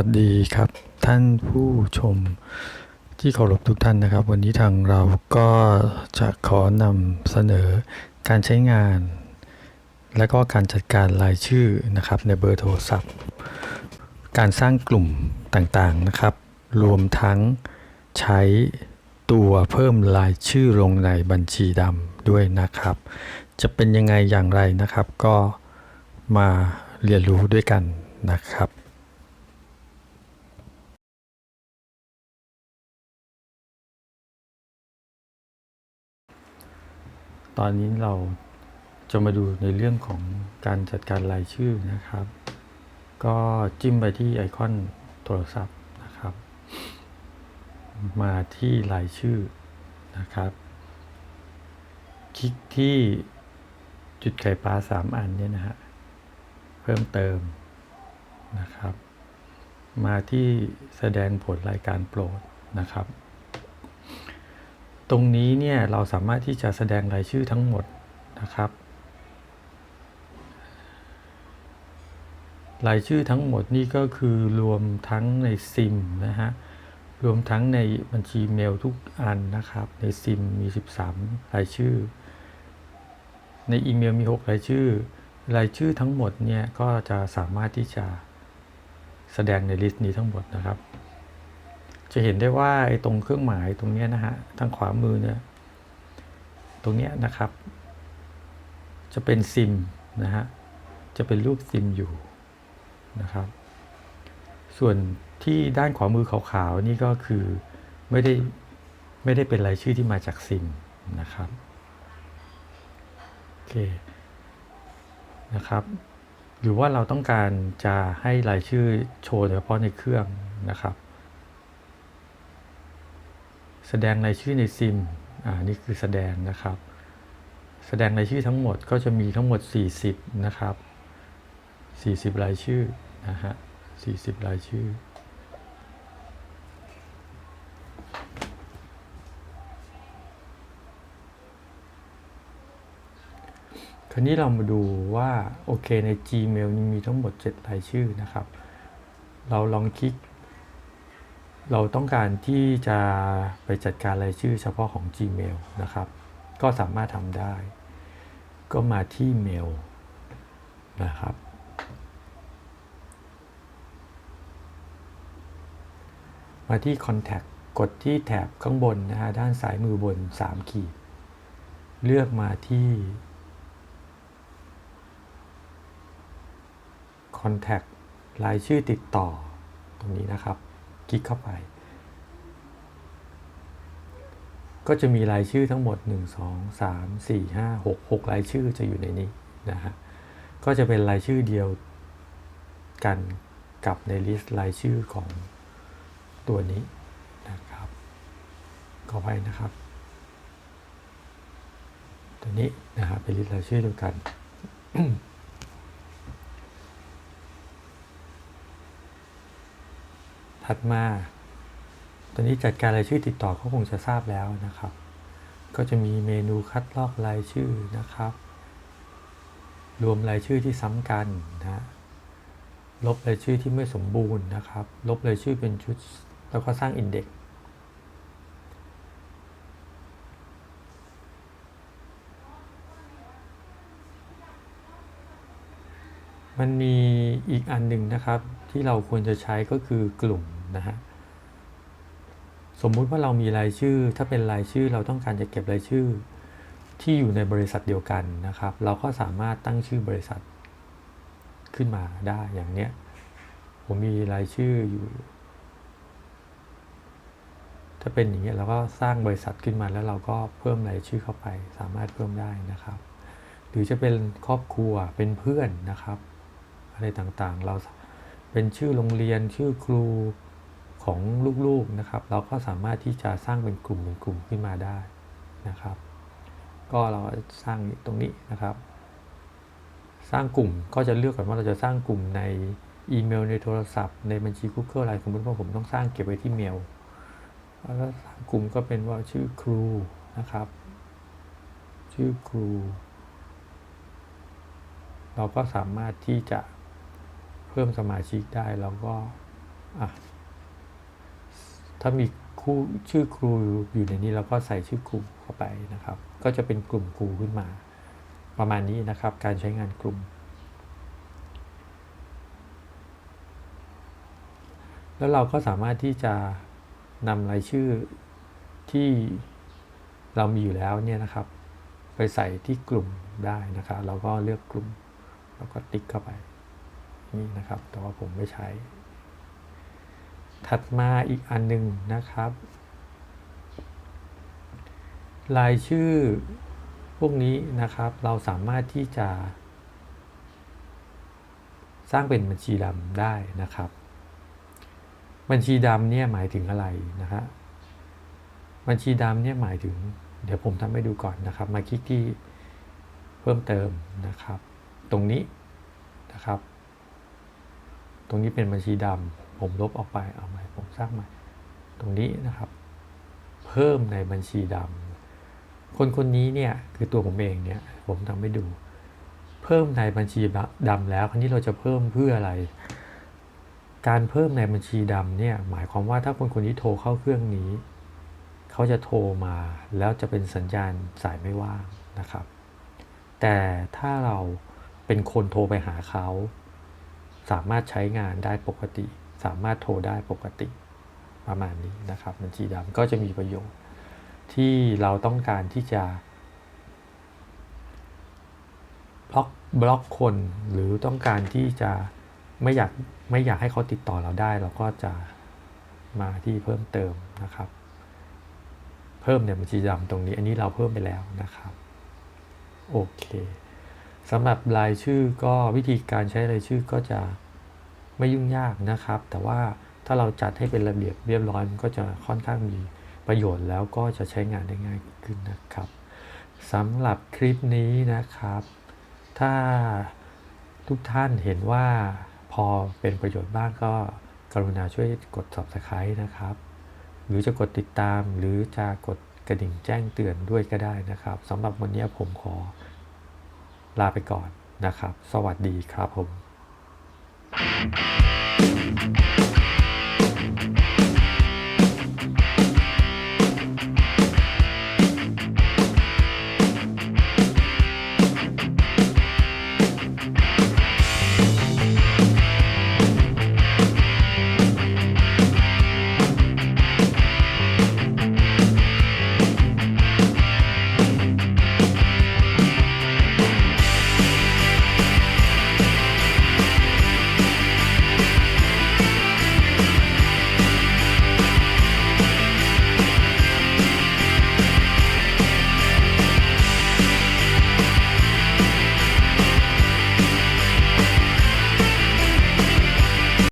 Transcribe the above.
วัสดีครับท่านผู้ชมที่เคารพทุกท่านนะครับ วันนี้ทางเราก็จะขอนำเสนอการใช้งาน และก็การจัดการรายชื่อนะครับในเบอร์โทรศัพท์ การสร้างกลุ่มต่างๆนะครับ รวมทั้งใช้ตัวเพิ่มรายชื่อลงในบัญชีดำด้วยนะครับ จะเป็นยังไงอย่างไรนะครับ ก็มาเรียนรู้ด้วยกันนะครับ ตอนนี้เราจะมาดูในเรื่องของการจัดการรายชื่อนะครับ ก็จิ้มไปที่ไอคอนโทรศัพท์นะครับ มาที่รายชื่อนะครับ คลิกที่จุดไข่ปลาสามอันเนี่ยนะฮะ เพิ่มเติมนะครับ มาที่แสดงผลรายการโปรดนะครับ ตรงนี้เนี่ยเราสามารถที่จะแสดงรายชื่อทั้งหมดนะครับ รายชื่อทั้งหมดนี่ก็คือรวมทั้งในซิมนะฮะรวมทั้งในบัญชีเมลทุกอันนะครับ ในซิมมี 13 รายชื่อ ในอีเมลมี 6 รายชื่อ รายชื่อทั้งหมดเนี่ยก็จะสามารถที่จะแสดงในลิสต์นี้ทั้งหมดนะครับ จะเห็นได้ว่าไอ้ตรงเครื่องหมายตรงนี้นะฮะทางขวามือเนี่ยตรงเนี้ยนะครับ จะเป็นซิมนะฮะจะเป็นรูปซิมอยู่นะครับ ส่วนที่ด้านขวามือขาวๆนี่ก็คือไม่ได้ไม่ได้เป็นรายชื่อที่มาจากซิมนะครับโอเคนะครับ หรือว่าเราต้องการจะให้รายชื่อโชว์เฉพาะในเครื่องนะครับ แสดงรายชื่อในซิมอ่านี่คือแสดงนะครับ แสดงรายชื่อทั้งหมดก็จะมีทั้งหมด 40 นะครับ 40 รายชื่อนะฮะ40 รายชื่อคราวนี้เรามาดูว่าโอเคใน Gmail นี่มีทั้งหมด 7 รายชื่อนะครับ เราลองคลิก เราต้องการที่จะไปจัดการรายชื่อเฉพาะของ Gmail นะครับ ก็สามารถทำได้ ก็มาที่เมลนะครับ มาที่ Contact กดที่แถบข้างบนนะฮะด้านซ้ายมือบน 3 ขีด เลือกมาที่ Contact รายชื่อติดต่อตรงนี้นะครับ คลิกเข้าไป ก็จะมีรายชื่อทั้งหมด 1 2 3 4 5 6 6 รายชื่อจะอยู่ในนี้นะฮะก็จะเป็นรายชื่อเดียวกันกับในลิสต์รายชื่อของตัวนี้นะครับขอไปนะครับ ตัวนี้นะฮะเป็นลิสต์รายชื่อเดียวกัน ถัดมาตอนนี้จัดการรายชื่อติดต่อเขาคงจะทราบแล้วนะครับ ก็จะมีเมนูคัดลอกรายชื่อนะครับ รวมรายชื่อที่ซ้ำกันนะลบรายชื่อที่ไม่สมบูรณ์นะครับ ลบรายชื่อเป็นชุด แล้วก็สร้างอินเด็กซ์มันมีอีกอันหนึ่งนะครับที่เราควรจะใช้ก็คือกลุ่ม นะฮะสมมุติว่าเรามีรายชื่อ ถ้าเป็นรายชื่อเราต้องการจะเก็บรายชื่อ ที่อยู่ในบริษัทเดียวกันนะครับ เราก็สามารถตั้งชื่อบริษัทขึ้นมาได้อย่างเนี้ยผมมีรายชื่ออยู่ ถ้าเป็นอย่างเงี้ยเราก็สร้างบริษัทขึ้นมาแล้วเราก็เพิ่มรายชื่อเข้าไป สามารถเพิ่มได้นะครับ หรือจะเป็นครอบครัวเป็นเพื่อนนะครับ อะไรต่างๆ เราเป็นชื่อโรงเรียนชื่อครู ของลูกๆนะครับ เราก็สามารถที่จะสร้างเป็นกลุ่มเป็นกลุ่มขึ้นมาได้นะครับ ก็เราสร้างตรงนี้นะครับ สร้างกลุ่มก็จะเลือกก่อนว่าเราจะสร้างกลุ่มในอีเมลในโทรศัพท์ในบัญชี Google อะไรสมมติว่าผมต้องสร้างเก็บไว้ที่เมลแล้วสร้างกลุ่มก็เป็นว่าชื่อครูนะครับ ชื่อครู เราก็สามารถที่จะเพิ่มสมาชิกได้แล้วก็อะ ถ้ามีคู่ชื่อครูอยู่ในนี้เราก็ใส่ชื่อครูเข้าไปนะครับ ก็จะเป็นกลุ่มครูขึ้นมา ประมาณนี้นะครับ การใช้งานกลุ่ม แล้วเราก็สามารถที่จะนำรายชื่อที่เรามีอยู่แล้วเนี่ยนะครับ ไปใส่ที่กลุ่มได้นะครับ เราก็เลือกกลุ่มแล้วก็ติ๊กเข้าไปนี่นะครับ แต่ว่าผมไม่ใช้ ถัดมาอีกอันหนึ่งนะครับ รายชื่อพวกนี้นะครับเราสามารถที่จะ สร้างเป็นบัญชีดำได้นะครับ บัญชีดำเนี่ยหมายถึงอะไรนะฮะบัญชีดำเนี่ยหมายถึง เดี๋ยวผมทำให้ดูก่อนนะครับ มาคลิกที่เพิ่มเติมนะครับ ตรงนี้นะครับ ตรงนี้เป็นบัญชีดำ ผมลบออกไปเอาใหม่ผมสร้างใหม่ ตรงนี้นะครับ เพิ่มในบัญชีดำคนคนนี้เนี่ยคือตัวผมเองเนี่ยผมทำให้ดู เพิ่มในบัญชีดำแล้วคราวนี้เราจะเพิ่มเพื่ออะไร การเพิ่มในบัญชีดำเนี่ยหมายความว่าถ้าคนคนนี้โทรเข้าเครื่องนี้ เขาจะโทรมาแล้วจะเป็นสัญญาณสายไม่ว่างนะครับ แต่ถ้าเราเป็นคนโทรไปหาเขา สามารถใช้งานได้ปกติ สามารถโทรได้ปกติประมาณนี้นะครับ บัญชีดำก็จะมีประโยชน์ ที่เราต้องการที่จะบล็อกบล็อกคนหรือต้องการที่จะไม่อยากไม่อยากให้เขาติดต่อเราได้ เราก็จะมาที่เพิ่มเติมนะครับ เพิ่มในบัญชีดำตรงนี้ อันนี้เราเพิ่มไปแล้วนะครับโอเคสำหรับรายชื่อก็วิธีการใช้รายชื่อก็จะ ไม่ยุ่งยากนะครับ แต่ว่าถ้าเราจัดให้เป็นระเบียบเรียบร้อยมันก็จะค่อนข้างมีประโยชน์แล้วก็จะใช้งานได้ง่ายขึ้นนะครับสำหรับคลิปนี้นะครับ ถ้าทุกท่านเห็นว่าพอเป็นประโยชน์บ้างก็กรุณาช่วยกด subscribe นะครับ หรือจะกดติดตามหรือจะกดกระดิ่งแจ้งเตือนด้วยก็ได้นะครับสำหรับวันนี้ผมขอลาไปก่อนนะครับ สวัสดีครับผม Thank you.